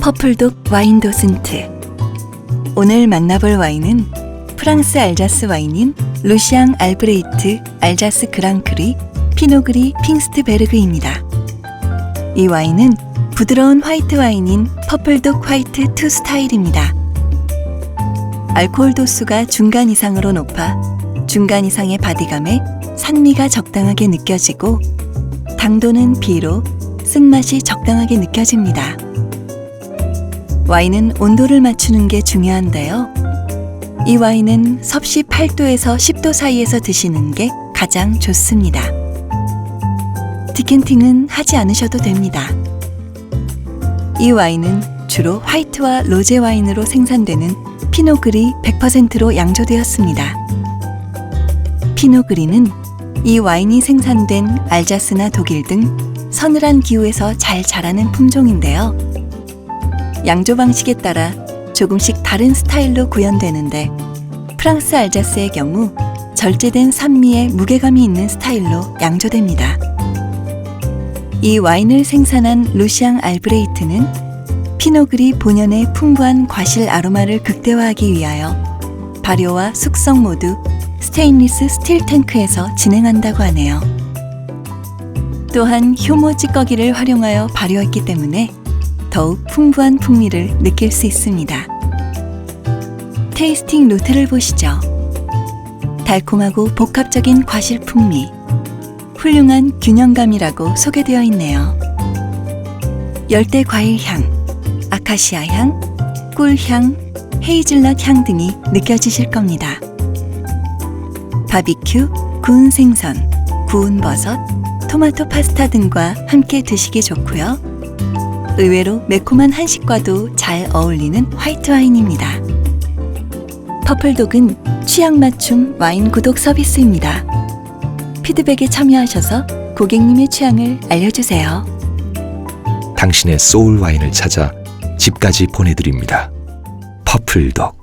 퍼플독 와인 도슨트. 오늘 만나볼 와인은 프랑스 알자스 와인인 루시앙 알브레이트 알자스 그랑크리 피노그리 핑스트베르그입니다. 이 와인은 부드러운 화이트 와인인 퍼플독 화이트 투 스타일입니다. 알코올 도수가 중간 이상으로 높아 중간 이상의 바디감에 산미가 적당하게 느껴지고 당도는 비로 쓴맛이 적당하게 느껴집니다. 와인은 온도를 맞추는 게 중요한데요. 이 와인은 섭씨 8도에서 10도 사이에서 드시는 게 가장 좋습니다. 디켄팅은 하지 않으셔도 됩니다. 이 와인은 주로 화이트와 로제 와인으로 생산되는 피노그리 100%로 양조되었습니다. 피노그리는 이 와인이 생산된 알자스나 독일 등 서늘한 기후에서 잘 자라는 품종인데요. 양조 방식에 따라 조금씩 다른 스타일로 구현되는데 프랑스 알자스의 경우 절제된 산미에 무게감이 있는 스타일로 양조됩니다. 이 와인을 생산한 루시앙 알브레이트는 피노그리 본연의 풍부한 과실 아로마를 극대화하기 위하여 발효와 숙성 모두 스테인리스 스틸 탱크에서 진행한다고 하네요. 또한 효모 찌꺼기를 활용하여 발효했기 때문에 더욱 풍부한 풍미를 느낄 수 있습니다. 테이스팅 노트를 보시죠. 달콤하고 복합적인 과실 풍미, 훌륭한 균형감이라고 소개되어 있네요. 열대 과일 향, 아카시아 향, 꿀 향, 헤이즐넛 향 등이 느껴지실 겁니다. 바비큐, 구운 생선, 구운 버섯, 토마토 파스타 등과 함께 드시기 좋고요. 의외로 매콤한 한식과도 잘 어울리는 화이트 와인입니다. 퍼플독은 취향 맞춤 와인 구독 서비스입니다. 피드백에 참여하셔서 고객님의 취향을 알려주세요. 당신의 소울 와인을 찾아 집까지 보내드립니다. 퍼플독